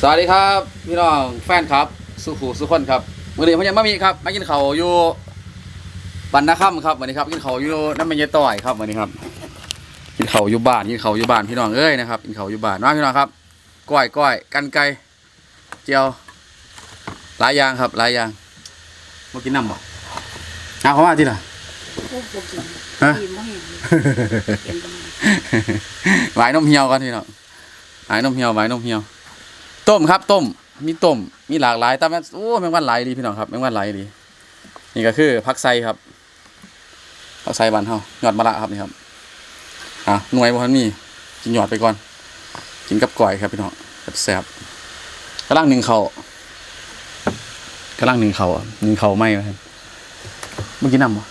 สวัสดีครับพี่น้องแฟนครับ สุขูสุขคนครับมื่อนี้พยังไม่มีครับมากินเขาวอยู่ปันนาค่ำครับวันนี้ครับกินเขาวอยู่น้ำมันยายต่อยครับวันนี้ครับกินเขาวอยู่บ้านกินเขาวอยู่บ้านพี่น้องเอ้ยนะครับกินเขาวอยู่บ้านมาพี่น้องครับก้อยก้อยกันไก่เจียวหลายอย่างครับหลายอย่างมากินน้ำบ่เอาเข้ามาที่ล่ะโอ้โหกินฮะ กินบ่เห็นกินบ่เห็นหวายนมเหี่ยวกันพี่น้องหวายนมเหี่ยวหวายนมเหี่ยว ต้มครับต้ม มีต้ม มีหลากหลายแต่แม่นโอ้แมงวันหลายดีพี่น้องครับแมงวันหลายดี นี่ก็คือผักไซครับผักไซบานเฮายอดมะระครับนี่ครับอะหน่วยบ่ทันมีกินยอดไปก่อน กินกับก่อยครับพี่น้องแซ่บๆกำลังหนึ่งเขาวกำลังหนึ่งเขาวอะหนึ่งเขาวไหมครับเมื่อกี้น้ำบ่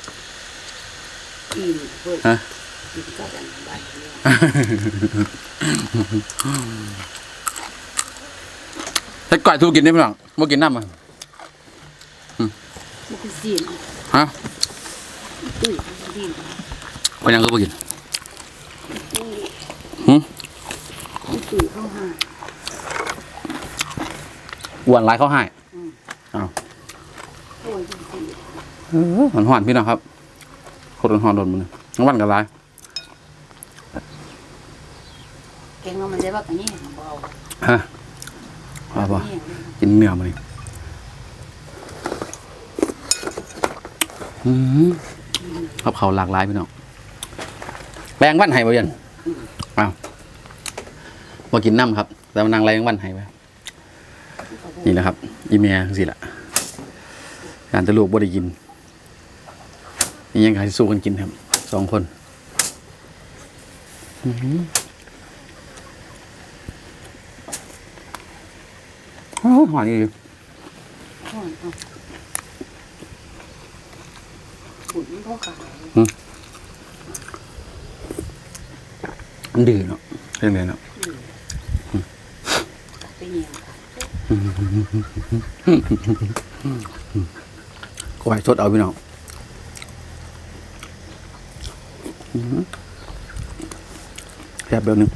กิน เพิ่นฮะกินก็กันได้เนี่ยแต่ก่อยทูกินได้พี่น้องเมื่อกินน้ำอะมันคือซีนฮะตุ้ยซีนวันยังก็บ่กินตุ้ยหืมตุ้ยเข้าหาอ้วนหลายเขาให้โอ้ยจังซี่หอนหอนๆพี่น้องครับโคตรหอนๆโดนมันทั้งวันกันหลายแกงว่ามันได้ว่ากันนี่บ่เอาฮะ ว่าบ่นี่กินเนื้อมาเลยอืมครับเขาหลากหลายพี่น้องแบงวันไห้บ่ยันอ้าวบ่กินน้ำครับ แต่มันนางแรงวันไห้ไปนี่แหละครับ อีเมียสิละการตะลูกบ่ได้กินนี่ยังไงสู้กันกินครับสองคน อื้อ หือโอ้ยหอนอีกเอาเอาขุนพ่อขายมันดื้อเนาะเรื่องเรียนเนาะไปเหี่ยวค่ะก็ให้สดเอาพี่น้องอื้อหือแซ่บเบลหนึ่ง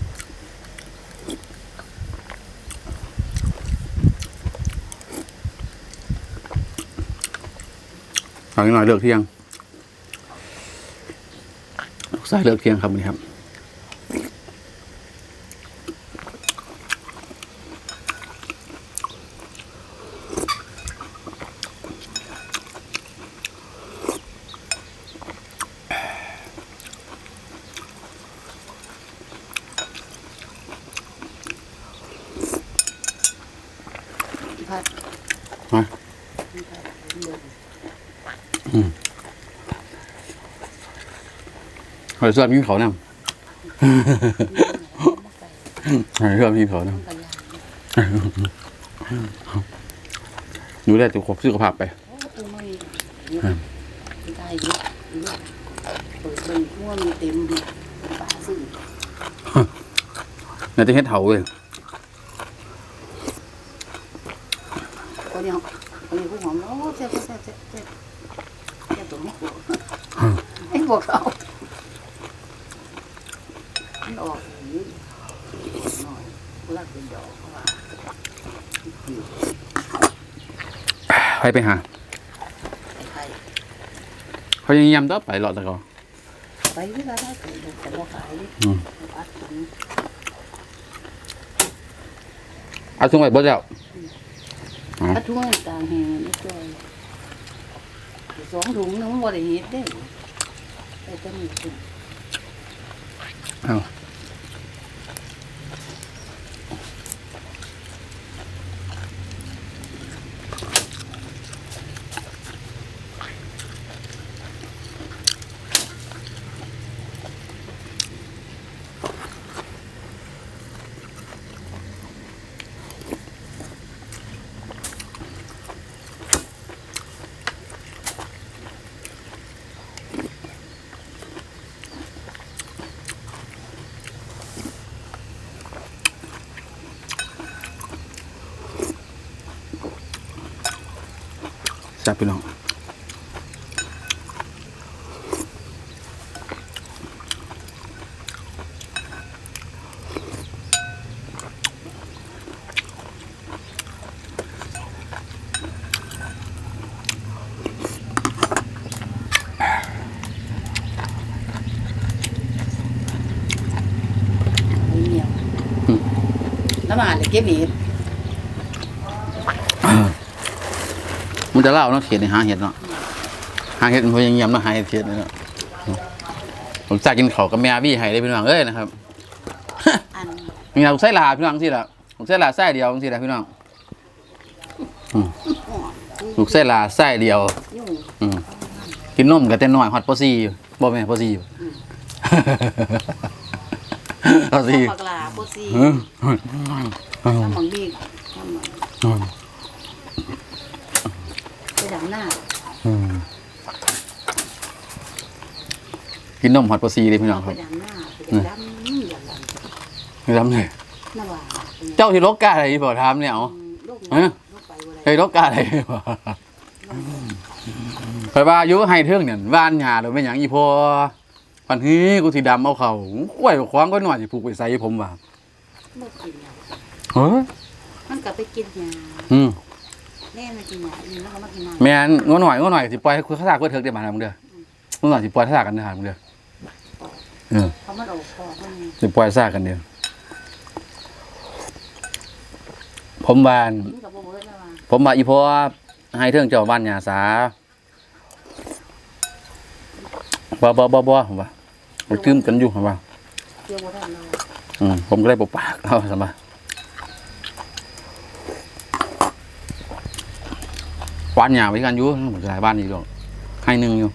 เอาอีกหน่อยเลือกเที่ยงใส่เลือกเที่ยงครับวันนี้ครับพัด มา เดิน หอยสวนกินเขาวนำหอยสวนกินเขาวนกระยานำดูแลตัวสุขภาพไปโอ้กูไม่เยอะได้เยอะเยอะเปิดเบิ่งทั่วมีเต็มเลยป่าซึ่งน่าจะเฮ็ดเถาเลย คนนี้คนนี้ผู้หอมโอ้เจ็บเจ็บเจ็บเจ็บเจ็บตัวไม่กลัวไอ้พวกเขามันออกอย่างนี้หน่อยรักเป็นดอกเขาว่า ไปไปหาไอ้ไข่เขายังยำต่อไปหลอดตะกอไปเวลาได้ขายแต่บ่ขายดิอืมอัดถุงเอาทุ่งไปเบิดแล้วอัดถุงต่างแหงนี่ตัวสองถุงนึงบ่ได้เฮ็ดเด้ไอ้ตัวนี้ถุงเอา จับพี่น้องล้วมานเลยเก็บเห็ มันจะเล่าเนาะเขียนในหาเห็ดเนาะหาเห็ดมันพยายามเนาะหาเห็ดเขียนเนาะผมจะกินเขาวกับแม่วี่ให้ได้พี่น้องเอ้ยนะครับอันมีเราใส่ลาพี่น้องสิละผมใส่ลาไส้เดียวสิละพี่น้องอืมลูกใส่ลาไส้เดียวยุ่งอืมกินนมกับแต่น้อยฮอตปอซี่อยู่บ่แม่นปอซี่อยู่ปอซี่ปากลาโปซีอืม ทำบังบีทำบังไปดำ หน้าอืมกินนมฮอตปอซี่เลยพี่น้องคไปรับดำหน้าไปดำอย่าดำไม่รับเลยน่าว่าเจ้าที่ลกกาอะไรบ่ถามเนี่ยเอาลูกเอ้ยลูกไปบ่ไอ้ได้ลกกาอะไรบ่ไปว่าอายุให้เทิงเนี่ยว่านหญ้าหรือไม่หยังอีพอปันฮีกูสิดำเอาเขากล้วยขวางก็หน่อยสิผูกไปใส่ผมว่าบ่กินหยังเฮ้ยมันก็ไปกินยาอืม แม่มากินยาอีแล้วก็มากินน้แม่นงอหน่อยงอหน่อยสิปล่อยให้คุณข้าสากเพื่อเถิกได้มาทำมึงเด้องอหน่อยสิปล่อยข้าสากกันเด้อมึงเด้อเออำเพราะมันออกคอมันไงสิปล่อยซากกันเด้อผมบานกินกับบ่เบิดแล้วว่าผมว่าอีพอให้เทิงเจ้าบ้านหญ้าสาบ่บ่บ่บ่ผมว่ามันตื้มกันอยู่ผมว่าเกี่ยวบ่ทันแล้วอืมผมก็เลยบอกปากเอาสมา บ้านหญ้าไว้กันอยู่เหมือนหลายบ้านอีกแล้วให้หนึ่งอยู่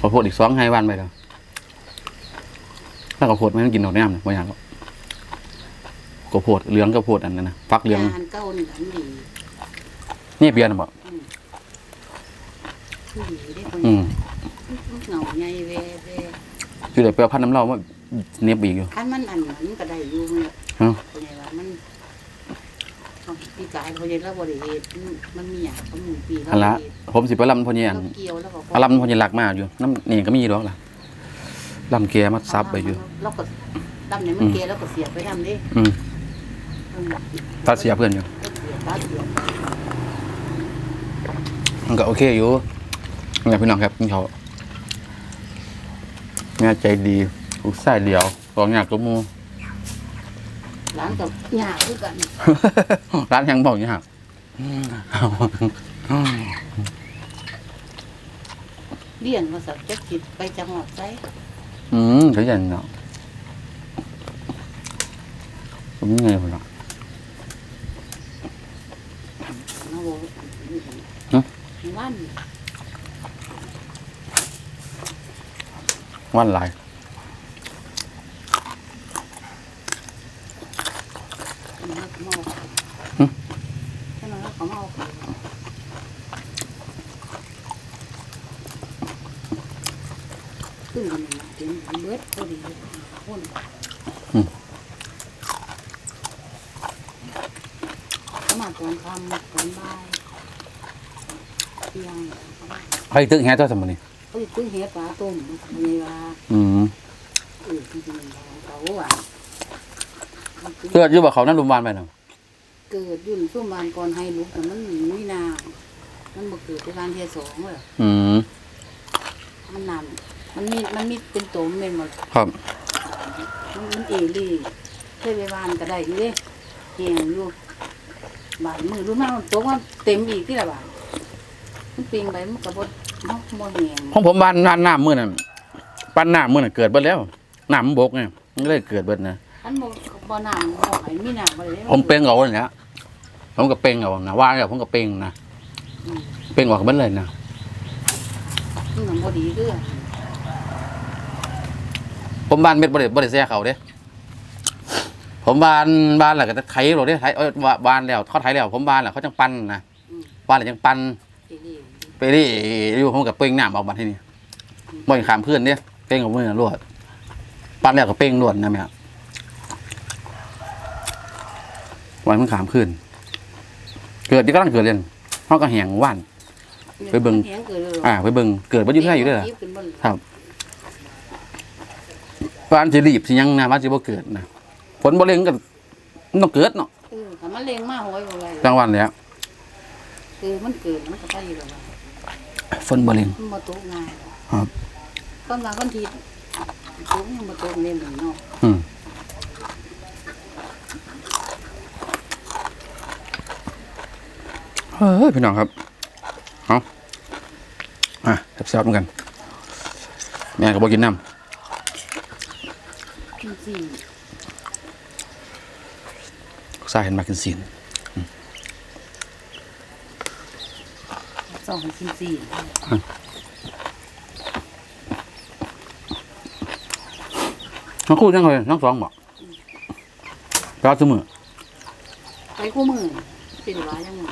ขอโพดอีกสองให้บ้านไปแล้วถ้าขอโพดไม่ต้องกินดอกแนมนะไม่อยากหรอกขอโพดเหลืองก็โพดอันนั้นนะฟักเหลืองยาหันเก้านี่อันดีนี่เบียร์นะบอกคือดีได้คนอืมเหงาใหญ่แวแวคือเดี๋ยวไปเอาพันน้ำเหล้ามาเน็บอีกอยู่คันมันอันนั้นก็ได้อยู่เนี่ยเอ้าเป็นไงว่ามันเอาปีกายเขาเรียกว่าบริเหตุมันมีอย่างเขาหนึ่งปีแล้วอันละผมสิไปลำพอนีอันเราเกี่ยวแล้วก็อาลำพอนีหลักมากอยู่น้ำนี่ก็มีดอกล่ะลำแกมาซับไปอยู่เราก็ดำเนี่ยมันเกลียวแล้วก็เสียบไปทำดิอืมตาเสียเพื่อนอยู่เสียบตาเสียบมันก็โอเคอยู่นี่พี่น้องครับกินเขาวแม่ใจดีลูกไส้เดียวสองอย่างก็มู ร้านกับหยาด้วยกัน ร้านยังบอกอย่างเลี้ยงมาสักจักจิตไปจังหวัดไซอืมเขาอย่างเนาะผมยังไงคนละน้องโบฮะวันวันหลาย น้องเมา หึ ถ้าน้องเขาเมา ขึ้นกันมาถึงเบิดพอดีคนมาตอนคำตอนบ่ายเที่ยงใครตึกแฮะเจ้าสมุนี่เขาจะซื้อเห็ดปลาต้มมีว่าอืมเออจริงๆเขาว่านเกิดอยู่บ่เขานั่นรุมบานไปเนาะเกิดยุ่นช่วงบานก่อนให้ลุกแต่มันมีนามันบ่เกิดที่ร้านเทียสองเลยอืมมันนาน มันมีมันมีเป็นโตมเป็นหมดครับมันมันเอรี่เทไปวานก็ได้อยู่เด้แหงอยู่บานมือรู้ไหมมันโตว่าเต็มอีกที่ละบาทมันเปียงไปมันกระบดเนาะบ่แหงของผมบ้านน้ำน้ำมื้อนั้นปั้นน้ำมื้อนั้นเกิดเบิดแล้วน้ำมันบกไงมันก็เลยเกิดเบิดนะอันบ่บ่น้ำบ่ให้มีน้ำบ่ได้ผมเป่งเอาเลยนะผมก็เป่งเอานะว่าแล้วผมก็เป่งนะอืมเป่งออกเบิดเลยนะมันน้ำบ่ดีเด้อ ผมบ้านเม็ดบ่ได้บ่ได้แซ่เขาเด้ผมบ้านบ้านแหละก็จะไถโหลดเด้ไถเอ้ยว่าบ้านแล้วเขาไถแล้ว ผมบ้านแหละเขาจังปั้นนะบ้านแหละจังปั้นเอรี่ไปดิอยู่ผมกับเป่งน้ำออกมาที่นี่บ่อยขามเพื่อนเด้เป่งกับมือรวดปั้นแล้วก็เป่งรวดนะแม่วันมันขามขึ้น เกิดที่กำลังเกิดเรียนเขาก็แหงว่านไปเบิ่งแหงเกิดเลยอ่า ไปเบิ่งเกิดบ่อยู่ที่ไหนอยู่เด้อล่ะขึ้นเงครับ วันสิรีบสิยังนะว่าสิบ่เกิดนะผลบ่เล็งก็มันต้องเกิดเนาะเออถ้ามันเลงมากโอยโอะไรจังวันแล้วคือมันเกิดมันก็ไปอยู่แล้วว่ะฝนบ่เล็ง มันบ่ตกง่ายหรอกครับ ตอนหลันที่ตกยังบ่ตกเล่นหนึ่งเนาะอืมเฮ้ยพี่น้องครับเอาอะแซ่บๆเหมือนกัน แม่ก็บอกกินน้ำ กินสี่ำซาเห็นมากินซีนสองกินสี่น้องคู่จังเลยน้องสองบอกรอดเสมอไปคู่มือเป็นร้ายยังไง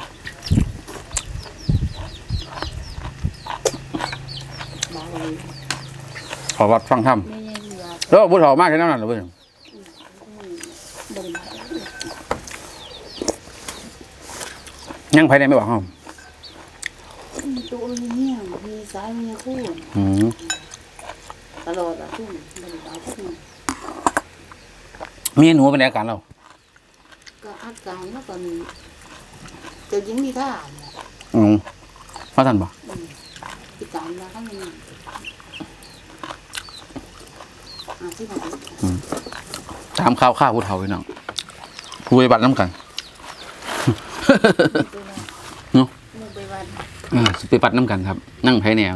บ้าเลยขอวัดฟังธรรมไม่ใช่เรือ แล้วบุตรเขามากแค่นั้นน่ะเหรอเว้ยบริมายังภายในไม่บอกเขามีตัวเนี่ยมีซ้ายมีคู่อืมตลอดอะคู่บริมาคู่มีหนูเป็นอาการเราก็อาการแล้วก็มีเจะยิงมีท่าเนี่ยอืมมาทันบอกพิการมาข้างนี้ อาที่ไหนถามข้าวข้าวผู้เฒ่าพี่น้องคุยบัตรน้ำกันเนอะมึงไปวันเออสิไปปัดน้ำกันครับ นั่งไพ่แนว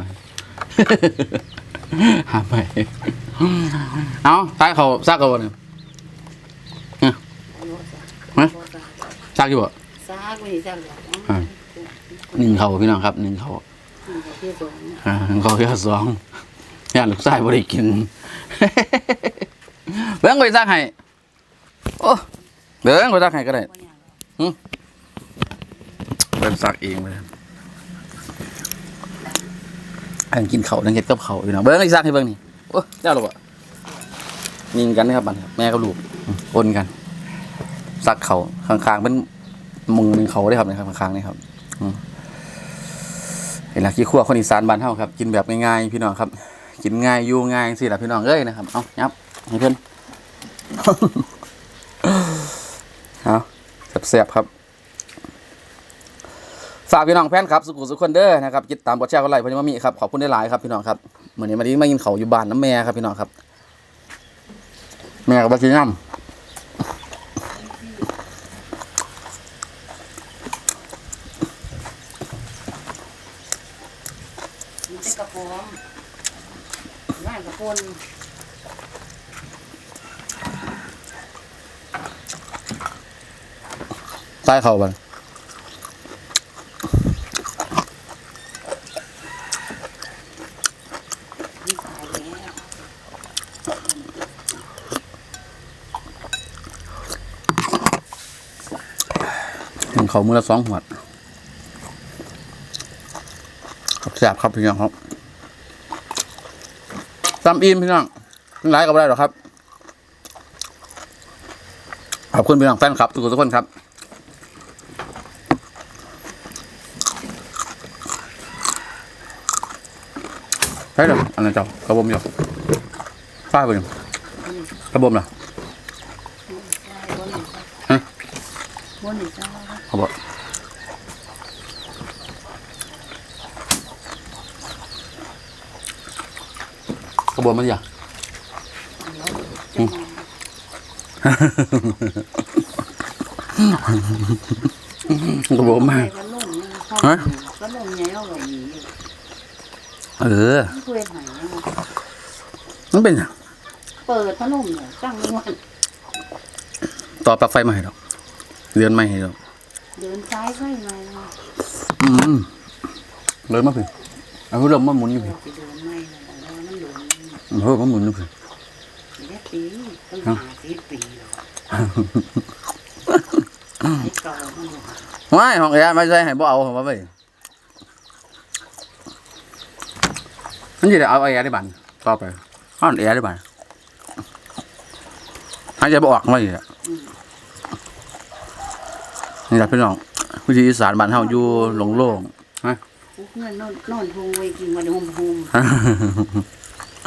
หาไปเอาซากเขาซากเขาเนี่ยฮะซากอยู่บ่ซากไม่ซากหรอกอ่าหนึ่งเขาพี่น้องครับหนึ่งเขาเที่ยวสองอ่าหนึ่งเขาแค่สอง ย่านลูกชายบ่ได้กินเบิ้งไปซากให้โอ้เบิ้งไปซากให้ก็ได้เริ่มซักเองเลยอันกินเขานั่งเก็ดกับเขาอยู่นะเบิ้งไอ้ซักให้เบิ้งนี่โอ้เจ้าหรอวะนิ่งกันนะครับบัดครับแม่กับลูกอืมคนกันซักเขาข้างๆเป็นมุงหนึ่งเขาได้ครับนะครับข้างๆนี่ครับเห็นละขี้ขั้วคนอีสานบ้านเฮาครับ กินแบบง่ายๆพี่น้องครับ กินง่ายอยู่ง่ายสิล่ะพี่น้องเอ้ยนะครับเอายับให้เพื่อนเอาแซ่บๆครับฝากพี่น้องแฟนครับสุขุสุขคนเด้อนะครับติดตามบทแชร์คนไลพอดีมามีครับขอบคุณได้หลายครับพี่น้องครับเหมือนนี้มาดีมากินเขาอยู่บ้านน้ำแม่ครับพี่น้องครับ แม่กับบักินน้มันเป็นกระปรงง่าย กระโปรงำใต้เขาบันที่สายแล้วกินเขามือละสองหัวครับแซ่บครับพี่น้องครับ ตำอินพี่น้องหลายก็ไม่ได้หรอกครับ ขอบคุณพี่น้องแฟนครับทุกคนทุกคนครับใช่เหรออันนั้นเจ้ากระบมอยู่ฝ้าไปอยู่กระบมเหรอฮะบนอีกจ้าเขาบอกกระ บมมันอย่ากระบมมากก็ล่มเนี่ยฮะก็ล่มแย้วแบบนี้เออไม่เคยหายนะมันเป็นหยังเปิดพัดลมเนี่ยตั้งไว้วันต่อปลั๊กไฟมาให้ดอกเรือนไม่ให้ดอกเดินซ้ายค่อยมานะอืมเลยมาเพิ่งเอาเริ่มมาหมุนอยู่เดิเพิ่นง นเออมาหมุนอยู่เพิ่งแค่ปีตั้งหาสิบปีแล้วไอ้เก่ามันบอกไม่ห้องแอร์ไม่ใช่ให้บ่เอาผมว่าไปมันจะได้เอาแอร์ได้บันต่อไปห้องแอร์ได้บันหายใจบ่ออกมาอีกอะนี่แหละพี่น้องวิธีอีสานบ้านเฮาอยู่โล่งๆฮะปุ๊บเงินนอนนอนทงไว้กินวันโฮมโฮมเ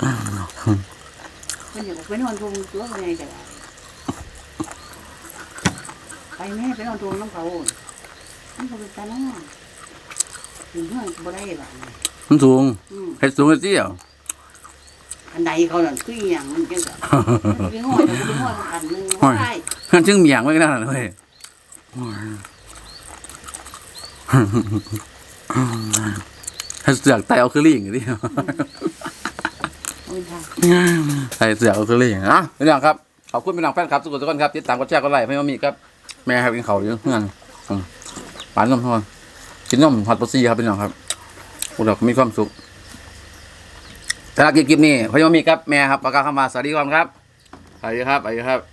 พิ่นอยากไปนอนทงตัวเป็นไงกันล่ะไปแม่ไปนอนทงน้ำเขามันเขาเป็นตาน้องถึงเพื่อนก็บ่ได้หรอกมันสูงอืมเฮ็ดสูงเฮ็ดเตี้ยอันใดเขาน่ะคืออหย่างมันจังซั่นมันเป็นห้อยมันเป็นห้อยมันอันหนึงได้มันจึงเมียงไว้ขนาดนั้นเว้ยให้เสือกไตเอาคือลิงดิโอ้ยค่ะ ใส่เสือกเอาคือลิงอะพี่น้องครับขอบคุณพี่น้องแฟนครับทุกคนทุกคนครับติดตามกดแชร์กดไลค์ให้มามีครับ แม่ครับกินเขาอยู่เพื่อนอืมปานนมทอนกินนมฮอตปซี่ครับพี่น้องครับพวกเรามีความสุขแต่ละคลิปนี้พยามีครับแม่ครับประกาศเข้ามาสวัสดีครับสวัสดีครับสวัสดีครับ